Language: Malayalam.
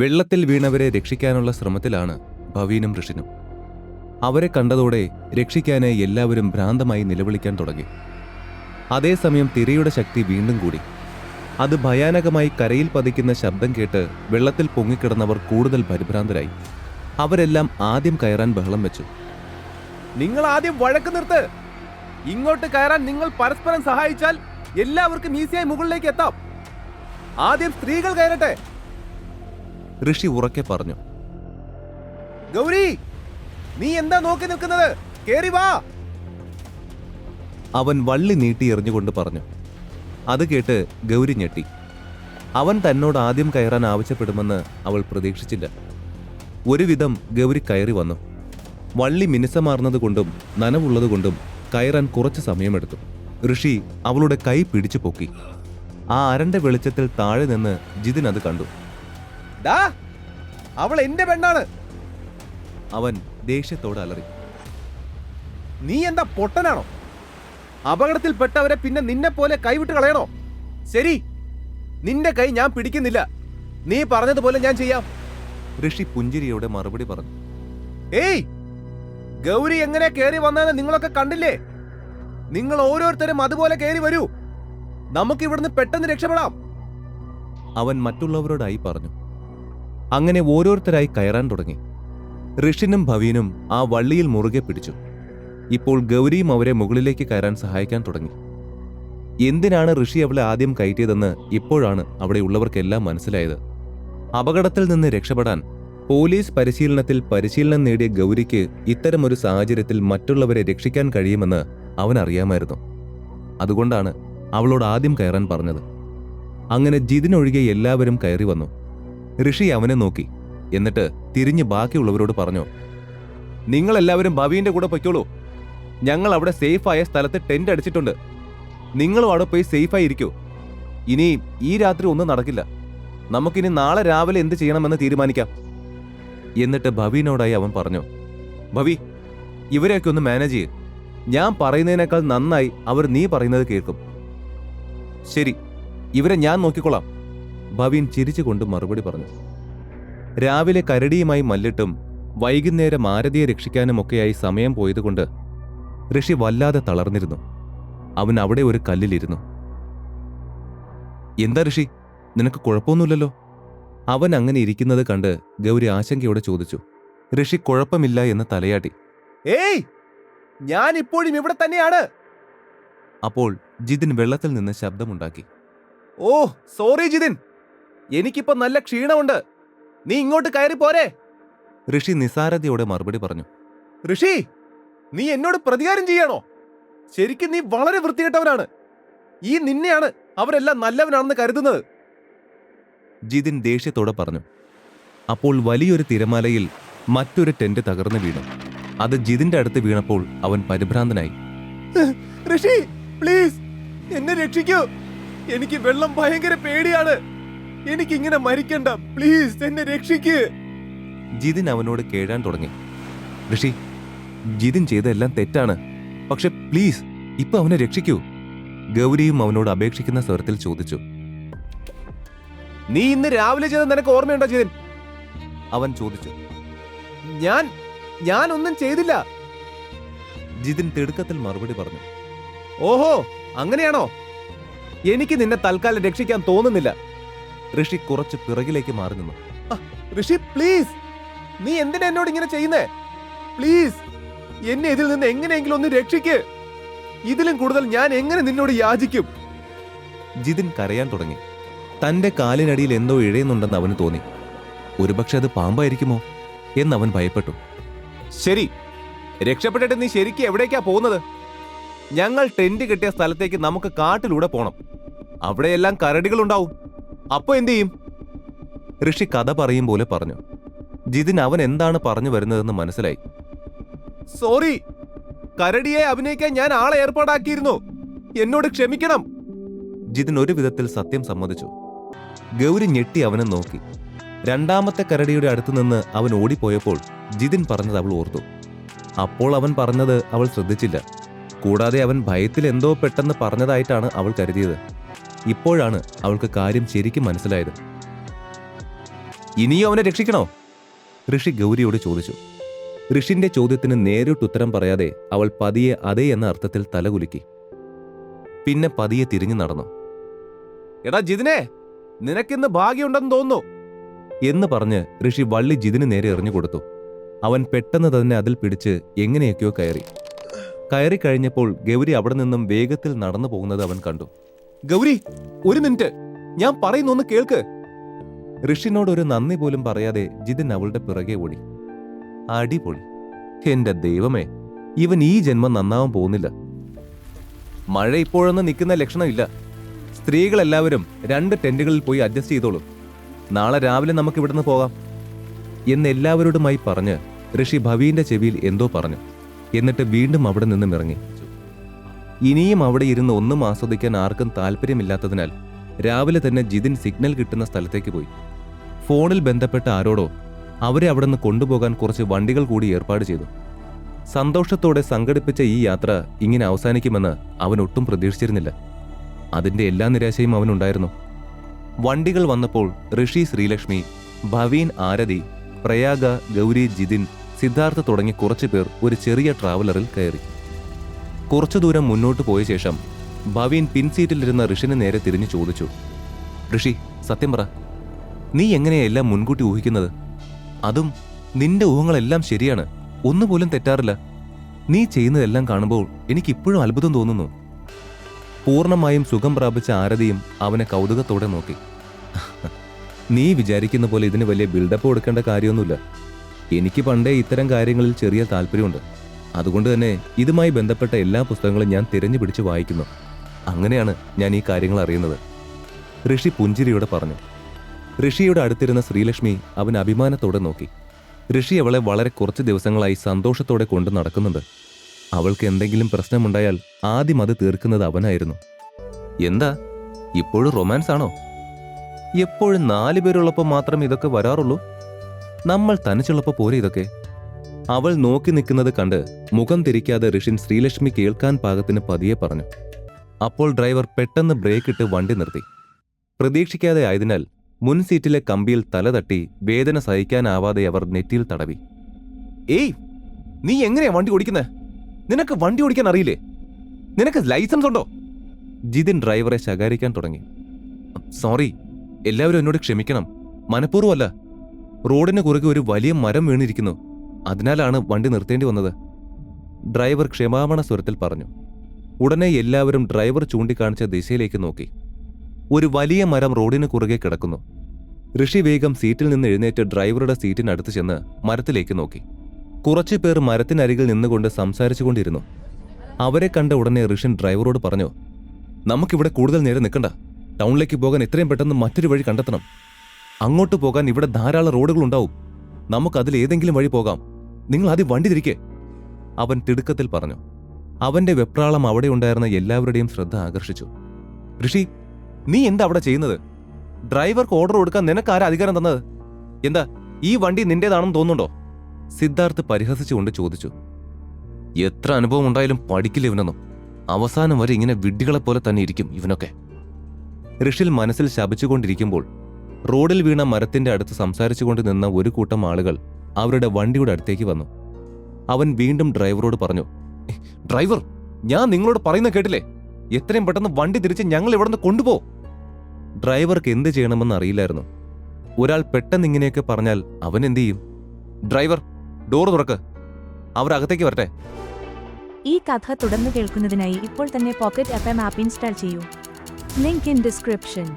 വെള്ളത്തിൽ വീണവരെ രക്ഷിക്കാനുള്ള ശ്രമത്തിലാണ് ഭവീനും ഋഷിനും. അവരെ കണ്ടതോടെ രക്ഷിക്കാനായി എല്ലാവരും ഭ്രാന്തമായി നിലവിളിക്കാൻ തുടങ്ങി. അതേസമയം തിരയുടെ ശക്തി വീണ്ടും കൂടി. അത് ഭയാനകമായി കരയിൽ പതിക്കുന്ന ശബ്ദം കേട്ട് വെള്ളത്തിൽ പൊങ്ങിക്കിടന്നവർ കൂടുതൽ പരിഭ്രാന്തരായി. അവരെല്ലാം ആദ്യം കയറാൻ ബഹളം വെച്ചു. നിങ്ങൾ ആദ്യം വഴക്ക് നിർത്ത്. ഇങ്ങോട്ട് കയറാൻ നിങ്ങൾ പരസ്പരം സഹായിച്ചാൽ എല്ലാവർക്കും ഈസിയായി മുകളിലേക്ക് എത്താം. ആദ്യം സ്ത്രീകൾ കയറട്ടെ. ഋഷി ഉറക്കെ പറഞ്ഞു. ഗൗരി നീ എന്താ നോക്കി നിൽക്കുന്നത്? കേറി വാ. അവൻ വള്ളി നീട്ടി എറിഞ്ഞുകൊണ്ട് പറഞ്ഞു. അത് കേട്ട് ഗൗരി ഞെട്ടി. അവൻ തന്നോട് ആദ്യം കയറാൻ ആവശ്യപ്പെടുമെന്ന് അവൾ പ്രതീക്ഷിച്ചില്ല. ഒരുവിധം ഗൗരി കയറി വന്നു. വള്ളി മിനുസമാർന്നതുകൊണ്ടും നനവുള്ളതുകൊണ്ടും കയറാൻ കുറച്ച് സമയമെടുത്തു. ഋഷി അവളുടെ കൈ പിടിച്ചു പൊക്കി. ആ അരണ്ട വെളിച്ചത്തിൽ താഴെ നിന്ന് ജിതിൻ അത് കണ്ടു. ഡാ അവൾ എന്റെ പെണ്ണാണ്. അവൻ ദേഷ്യത്തോട് അലറി. നീ എന്താ പൊട്ടനാണോ? അപകടത്തിൽപ്പെട്ടവരെ പിന്നെ നിന്നെ പോലെ കൈവിട്ട് കളയണോ? ശരി നിന്റെ കൈ ഞാൻ പിടിക്കുന്നില്ല. നീ പറഞ്ഞതുപോലെ ഞാൻ ചെയ്യാം. ഋഷി പുഞ്ചിരിയോടെ മറുപടി പറഞ്ഞു. ഏയ് ഗൗരി എങ്ങനെ കയറി വന്നതെന്ന് നിങ്ങളൊക്കെ കണ്ടില്ലേ? നിങ്ങൾ ഓരോരുത്തരും അതുപോലെ കയറി വരൂ. നമുക്ക് ഇവിടുന്ന് പെട്ടെന്ന് രക്ഷപ്പെടാം. അവൻ മറ്റുള്ളവരോടായി പറഞ്ഞു. അങ്ങനെ ഓരോരുത്തരായി കയറാൻ തുടങ്ങി. ഋഷിനും ഭവീനും ആ വള്ളിയിൽ മുറുകെ പിടിച്ചു. ഇപ്പോൾ ഗൗരിയും അവരെ മുകളിലേക്ക് കയറാൻ സഹായിക്കാൻ തുടങ്ങി. എന്തിനാണ് ഋഷി അവളെ ആദ്യം കയറ്റിയതെന്ന് ഇപ്പോഴാണ് അവിടെയുള്ളവർക്കെല്ലാം മനസ്സിലായത്. അപകടത്തിൽ നിന്ന് രക്ഷപ്പെടാൻ പോലീസ് പരിശീലനത്തിൽ പരിശീലനം നേടിയ ഗൗരിക്ക് ഇത്തരമൊരു സാഹചര്യത്തിൽ മറ്റുള്ളവരെ രക്ഷിക്കാൻ കഴിയുമെന്ന് അവൻ അറിയാമായിരുന്നു. അതുകൊണ്ടാണ് അവളോട് ആദ്യം കയറാൻ പറഞ്ഞത്. അങ്ങനെ ജിതിനൊഴികെ എല്ലാവരും കയറി വന്നു. ഋഷി അവനെ നോക്കി. എന്നിട്ട് തിരിഞ്ഞ് ബാക്കിയുള്ളവരോട് പറഞ്ഞു നിങ്ങളെല്ലാവരും ഭവീന്റെ കൂടെ പൊയ്ക്കോളൂ. ഞങ്ങൾ അവിടെ സേഫായ സ്ഥലത്ത് ടെന്റ് അടിച്ചിട്ടുണ്ട്. നിങ്ങളും അവിടെ പോയി സേഫായി ഇരിക്കൂ. ഇനി ഈ രാത്രി ഒന്നും നടക്കില്ല. നമുക്കിനി നാളെ രാവിലെ എന്ത് ചെയ്യണമെന്ന് തീരുമാനിക്കാം. എന്നിട്ട് ഭവീനോടായി അവൻ പറഞ്ഞു ഭവി ഇവരെയൊക്കെ ഒന്ന് മാനേജ് ചെയ്യ്. ഞാൻ പറയുന്നതിനേക്കാൾ നന്നായി അവർ നീ പറയുന്നത് കേൾക്കും. ശരി ഇവരെ ഞാൻ നോക്കിക്കൊള്ളാം. ഭവീൻ ചിരിച്ചുകൊണ്ട് മറുപടി പറഞ്ഞു. രാവിലെ കരടിയുമായി മല്ലിട്ടും വൈകുന്നേരം ആരതിയെ രക്ഷിക്കാനുമൊക്കെയായി സമയം പോയതുകൊണ്ട് ഋഷി വല്ലാതെ തളർന്നിരുന്നു. അവൻ അവിടെ ഒരു കല്ലിലിരുന്നു. എന്താ ഋഷി? നിനക്ക് കുഴപ്പമൊന്നുമില്ലല്ലോ? അവൻ അങ്ങനെ ഇരിക്കുന്നത് കണ്ട് ഗൗരി ആശങ്കയോടെ ചോദിച്ചു. ഋഷി കുഴപ്പമില്ല എന്ന് തലയാട്ടി. ഏയ്! ഞാൻ ഇപ്പോഴും ഇവിടെ തന്നെയാണ്! അപ്പോൾ ജിതിൻ വെള്ളത്തിൽ നിന്ന് ശബ്ദമുണ്ടാക്കി. Oh sorry Jithin! എനിക്കിപ്പോ നല്ല ക്ഷീണമുണ്ട്. നീ ഇങ്ങോട്ട് കയറി പോരെ. ഋഷി നിസാരതയോടെ മറുപടി പറഞ്ഞു. ഋഷി നീ എന്നോട് പ്രതികാരം ചെയ്യാണോ? ശരിക്കും നീ വളരെ വൃത്തികെട്ടവനാണ്. ഈ നിന്നെയാണ് അവരെല്ലാം നല്ലവനാണെന്ന് കരുതുന്നത്. ജിതിൻ ദേഷ്യത്തോടെ പറഞ്ഞു. അപ്പോൾ വലിയൊരു തിരമാലയിൽ മറ്റൊരു ടെന്റ് തകർന്നു വീണു. അത് ജിതിന്റെ അടുത്ത് വീണപ്പോൾ അവൻ പരിഭ്രാന്തനായി. ഋഷി പ്ലീസ് എന്നെ രക്ഷിക്കൂ. എനിക്ക് വെള്ളം ഭയങ്കര പേടിയാണ്. എനിക്ക് ഇങ്ങനെ മരിക്കണ്ട. പ്ലീസ് എന്നെ രക്ഷിക്ക്. ജിതിൻ അവനോട് കേഴാൻ തുടങ്ങി. ഋഷി ജിതിൻ ചെയ്തെല്ലാം തെറ്റാണ്. പക്ഷെ പ്ലീസ് ഇപ്പൊ അവനെ രക്ഷിക്കൂ. ഗൗരിയും അവനോട് അപേക്ഷിക്കുന്ന സ്വരത്തിൽ ചോദിച്ചു. നീ ഇന്ന് രാവിലെ ചെയ്ത നിനക്ക് ഓർമ്മയുണ്ടോ ജിതിൻ? അവൻ ചോദിച്ചു. ഞാൻ ഞാൻ ഒന്നും ചെയ്തില്ല. ജിതിൻ തിടുക്കത്തിൽ മറുപടി പറഞ്ഞു. ഓഹോ അങ്ങനെയാണോ? എനിക്ക് നിന്നെ തൽക്കാലം രക്ഷിക്കാൻ തോന്നുന്നില്ല. ഋഷി കുറച്ച് പിറകിലേക്ക് മാറി നിന്നു. ഋഷി പ്ലീസ് നീ എന്തിനാ എന്നോട് ഇങ്ങനെ ചെയ്യുന്നേ? പ്ലീസ് എന്നെ ഇതിൽ നിന്ന് എങ്ങനെയെങ്കിലും ഒന്ന് രക്ഷിക്ക്. ഇതിലും കൂടുതൽ ഞാൻ എങ്ങനെ നിന്നോട് യാചിക്കും? ജിതിൻ കരയാൻ തുടങ്ങി. തന്റെ കാലിനടിയിൽ എന്തോ ഇഴയുന്നുണ്ടെന്ന് അവന് തോന്നി. ഒരുപക്ഷെ അത് പാമ്പായിരിക്കുമോ എന്ന് അവൻ ഭയപ്പെട്ടു. ശരി. രക്ഷപ്പെട്ടിട്ട് നീ ശരിക്കും എവിടേക്കാ പോകുന്നത്? ഞങ്ങൾ ടെന്റ് കിട്ടിയ സ്ഥലത്തേക്ക് നമുക്ക് കാട്ടിലൂടെ പോണം. അവിടെയെല്ലാം കരടികളുണ്ടാവും. അപ്പൊ എന്തു ചെയ്യും? ഋഷി കഥ പറയും പോലെ പറഞ്ഞു. ജിതിൻ അവൻ എന്താണ് പറഞ്ഞു വരുന്നതെന്ന് മനസ്സിലായി. സോറി കരടിയെ അഭിനയിക്കാൻ ഞാൻ ആളെ ഏർപ്പാടാക്കിയിരുന്നു. എന്നോട് ക്ഷമിക്കണം. ജിതിൻ ഒരു വിധത്തിൽ സത്യം സമ്മതിച്ചു. ഗൗരി ഞെട്ടി അവനെ നോക്കി. രണ്ടാമത്തെ കരടിയുടെ അടുത്ത് നിന്ന് അവൻ ഓടിപ്പോയപ്പോൾ ജിതിൻ പറഞ്ഞത് അവൾ ഓർത്തു. അപ്പോൾ അവൻ പറഞ്ഞത് അവൾ ശ്രദ്ധിച്ചില്ല. കൂടാതെ അവൻ ഭയത്തിൽ എന്തോ പെട്ടെന്ന് പറഞ്ഞതായിട്ടാണ് അവൾ കരുതിയത്. ഇപ്പോഴാണ് അവൾക്ക് കാര്യം ശരിക്കും മനസ്സിലായത്. ഇനിയും അവനെ രക്ഷിക്കണോ? ഋഷി ഗൗരിയോട് ചോദിച്ചു. ഋഷിന്റെ ചോദ്യത്തിന് നേരിട്ടുത്തരം പറയാതെ അവൾ പതിയെ അതേ എന്ന അർത്ഥത്തിൽ തലകുലുക്കി. പിന്നെ പതിയെ തിരിഞ്ഞു നടന്നു. എടാ ജിതിനെ നിനക്കിന്ന് ഭാഗ്യമുണ്ടെന്ന് തോന്നുന്നു. എന്ന് പറഞ്ഞ് ഋഷി വള്ളി ജിതിന് നേരെ എറിഞ്ഞു കൊടുത്തു. അവൻ പെട്ടെന്ന് തന്നെ അതിൽ പിടിച്ച് എങ്ങനെയൊക്കെയോ കയറി. കയറി കഴിഞ്ഞപ്പോൾ ഗൗരി അവിടെ നിന്നും വേഗത്തിൽ നടന്നു പോകുന്നത് അവൻ കണ്ടു. ഗൗരി ഒരു മിനിറ്റ്. ഞാൻ പറയുന്നൊന്ന് കേൾക്ക്. ഋഷിനോട് ഒരു നന്ദി പോലും പറയാതെ ജിതിൻ അവളുടെ പിറകെ ഓടി. അടിപൊളി. എന്റെ ദൈവമേ ഇവൻ ഈ ജന്മം നന്നാവാൻ പോകുന്നില്ല. മഴ ഇപ്പോഴൊന്നും നിൽക്കുന്ന ലക്ഷണമില്ല. സ്ത്രീകളെല്ലാവരും രണ്ട് ടെന്റുകളിൽ പോയി അഡ്ജസ്റ്റ് ചെയ്തോളൂ. നാളെ രാവിലെ നമുക്ക് ഇവിടുന്ന് പോകാം. എന്ന് എല്ലാവരോടുമായി പറഞ്ഞ് ഋഷി ഭവീന്റെ ചെവിയിൽ എന്തോ പറഞ്ഞു. എന്നിട്ട് വീണ്ടും അവിടെ നിന്നും ഇറങ്ങി. ഇനിയും അവിടെ ഇരുന്ന് ഒന്നും ആസ്വദിക്കാൻ ആർക്കും താല്പര്യമില്ലാത്തതിനാൽ രാവിലെ തന്നെ ജിതിൻ സിഗ്നൽ കിട്ടുന്ന സ്ഥലത്തേക്ക് പോയി. ഫോണിൽ ബന്ധപ്പെട്ട ആരോടോ അവരെ അവിടെ നിന്ന് കൊണ്ടുപോകാൻ കുറച്ച് വണ്ടികൾ കൂടി ഏർപ്പാട് ചെയ്തു. സന്തോഷത്തോടെ സംഘടിപ്പിച്ച ഈ യാത്ര ഇങ്ങനെ അവസാനിക്കുമെന്ന് അവൻ ഒട്ടും പ്രതീക്ഷിച്ചിരുന്നില്ല. അതിന്റെ എല്ലാ നിരാശയും അവനുണ്ടായിരുന്നു വണ്ടികൾ വന്നപ്പോൾ ഋഷി ശ്രീലക്ഷ്മി ഭവീൻ ആരതി പ്രയാഗ ഗൗരി ജിതിൻ സിദ്ധാർത്ഥ തുടങ്ങി കുറച്ചു പേർ ഒരു ചെറിയ ട്രാവലറിൽ കയറി. കുറച്ചു ദൂരം മുന്നോട്ട് പോയ ശേഷം ഭവീൻ പിൻസീറ്റിലിരുന്ന ഋഷിനെ നേരെ തിരിഞ്ഞു ചോദിച്ചു ഋഷി സത്യം പറ നീ എങ്ങനെയെല്ലാം മുൻകൂട്ടി ഊഹിക്കുന്നത്? അതും നിന്റെ ഊഹങ്ങളെല്ലാം ശരിയാണ് ഒന്നുപോലും തെറ്റാറില്ല. നീ ചെയ്യുന്നതെല്ലാം കാണുമ്പോൾ എനിക്കിപ്പോഴും അത്ഭുതം തോന്നുന്നു. പൂർണമായും സുഖം പ്രാപിച്ച ആരതിയും അവനെ കൗതുകത്തോടെ നോക്കി. നീ വിചാരിക്കുന്ന പോലെ ഇതിന് വലിയ ബിൽഡപ്പ് കൊടുക്കേണ്ട കാര്യമൊന്നുമില്ല. എനിക്ക് പണ്ടേ ഇത്തരം കാര്യങ്ങളിൽ ചെറിയ താല്പര്യമുണ്ട്. അതുകൊണ്ട് തന്നെ ഇതുമായി ബന്ധപ്പെട്ട എല്ലാ പുസ്തകങ്ങളും ഞാൻ തിരഞ്ഞു പിടിച്ച് വായിക്കുന്നു. അങ്ങനെയാണ് ഞാൻ ഈ കാര്യങ്ങൾ അറിയുന്നത്. ഋഷി പുഞ്ചിരിയോടെ പറഞ്ഞു. ഋഷിയുടെ അടുത്തിരുന്ന ശ്രീലക്ഷ്മി അവൻ അഭിമാനത്തോടെ നോക്കി. ഋഷി അവളെ വളരെ കുറച്ച് ദിവസങ്ങളായി സന്തോഷത്തോടെ കൊണ്ട് നടക്കുന്നുണ്ട്. അവൾക്ക് എന്തെങ്കിലും പ്രശ്നമുണ്ടായാൽ ആദ്യം അത് തീർക്കുന്നത് അവനായിരുന്നു. എന്താ? ഇപ്പോഴും റൊമാൻസ് ആണോ? എപ്പോഴും നാലു പേരുള്ളപ്പോൾ മാത്രം ഇതൊക്കെ വരാറുള്ളൂ? നമ്മൾ തനിച്ചുള്ളപ്പോൾ പോരെ ഇതൊക്കെ? അവൾ നോക്കി നിൽക്കുന്നത് കണ്ട് മുഖം തിരിക്കാതെ ഋഷിൻ ശ്രീലക്ഷ്മി കേൾക്കാൻ പാകത്തിന് പതിയെ പറഞ്ഞു. അപ്പോൾ ഡ്രൈവർ പെട്ടെന്ന് ബ്രേക്ക് ഇട്ട് വണ്ടി നിർത്തി. പ്രതീക്ഷിക്കാതെ ആയതിനാൽ മുൻ സീറ്റിലെ കമ്പിയിൽ തല തട്ടി വേദന സഹിക്കാനാവാതെ അവർ നെറ്റിയിൽ തടവി. ഏയ് നീ എങ്ങനെയാ വണ്ടി ഓടിക്കുന്നത് നിനക്ക് വണ്ടി ഓടിക്കാൻ അറിയില്ലേ? നിനക്ക് ലൈസൻസ് ഉണ്ടോ? ജിതിൻ ഡ്രൈവറെ ശകാരിക്കാൻ തുടങ്ങി. സോറി എല്ലാവരും എന്നോട് ക്ഷമിക്കണം. മനഃപൂർവമല്ല. റോഡിന് കുറുകെ ഒരു വലിയ മരം വീണിരിക്കുന്നു. അതിനാലാണ് വണ്ടി നിർത്തേണ്ടി വന്നത്. ഡ്രൈവർ ക്ഷമാപണ സ്വരത്തിൽ പറഞ്ഞു. ഉടനെ എല്ലാവരും ഡ്രൈവർ ചൂണ്ടിക്കാണിച്ച ദിശയിലേക്ക് നോക്കി. ഒരു വലിയ മരം റോഡിന് കുറുകെ കിടക്കുന്നു. ഋഷി വേഗം സീറ്റിൽ നിന്ന് എഴുന്നേറ്റ് ഡ്രൈവറുടെ സീറ്റിനടുത്ത് ചെന്ന് മരത്തിലേക്ക് നോക്കി. കുറച്ചു പേർ മരത്തിനരികിൽ നിന്നുകൊണ്ട് സംസാരിച്ചുകൊണ്ടിരുന്നു. അവരെ കണ്ട ഉടനെ ഋഷൻ ഡ്രൈവറോട് പറഞ്ഞു നമുക്കിവിടെ കൂടുതൽ നേരം നിൽക്കണ്ട. ടൗണിലേക്ക് പോകാൻ എത്രയും പെട്ടെന്ന് മറ്റൊരു വഴി കണ്ടെത്തണം. അങ്ങോട്ട് പോകാൻ ഇവിടെ ധാരാളം റോഡുകളുണ്ടാവും. നമുക്കതിൽ ഏതെങ്കിലും വഴി പോകാം. നിങ്ങൾ ആദ്യം വണ്ടി തിരിക്കെ. അവൻ തിടുക്കത്തിൽ പറഞ്ഞു. അവന്റെ വെപ്രാളം അവിടെ ഉണ്ടായിരുന്ന എല്ലാവരുടെയും ശ്രദ്ധ ആകർഷിച്ചു. ഋഷി നീ എന്താ അവിടെ ചെയ്യുന്നത്? ഡ്രൈവർക്ക് ഓർഡർ കൊടുക്കാൻ നിനക്ക് ആരാ അധികാരം തന്നത്? എന്താ ഈ വണ്ടി നിന്റേതാണെന്ന് തോന്നുന്നുണ്ടോ? സിദ്ധാർത്ഥ് പരിഹസിച്ചുകൊണ്ട് ചോദിച്ചു. എത്ര അനുഭവം ഉണ്ടായാലും പഠിക്കില്ല ഇവനൊന്നും. അവസാനം വരെ ഇങ്ങനെ വിഡ്ഢികളെ പോലെ തന്നെ ഇരിക്കും ഇവനൊക്കെ. ഋഷിൽ മനസ്സിൽ ശപിച്ചുകൊണ്ടിരിക്കുമ്പോൾ റോഡിൽ വീണ മരത്തിന്റെ അടുത്ത് സംസാരിച്ചുകൊണ്ട് നിന്ന ഒരു കൂട്ടം ആളുകൾ അവരുടെ വണ്ടിയുടെ അടുത്തേക്ക് വന്നു. അവൻ വീണ്ടും ഡ്രൈവറോട് പറഞ്ഞു ഡ്രൈവർ ഞാൻ നിങ്ങളോട് പറയുന്ന കേട്ടില്ലേ? എത്രയും പെട്ടെന്ന് വണ്ടി തിരിച്ച് ഞങ്ങൾ ഇവിടുന്ന് കൊണ്ടുപോ. ഡ്രൈവർക്ക് എന്ത് ചെയ്യണമെന്ന് അറിയില്ലായിരുന്നു. ഒരാൾ പെട്ടെന്ന് ഇങ്ങനെയൊക്കെ പറഞ്ഞാൽ അവൻ എന്ത് ചെയ്യും? ഡ്രൈവർ ഡോർ തുറക്ക്. അവരകത്തേക്ക് വരട്ടെ. ഈ കഥ തുടർന്ന് കേൾക്കുന്നതിനായി ഇപ്പോൾ തന്നെ പോക്കറ്റ് എം ആപ്പ് ഇൻസ്റ്റാൾ ചെയ്യൂ. Link in description.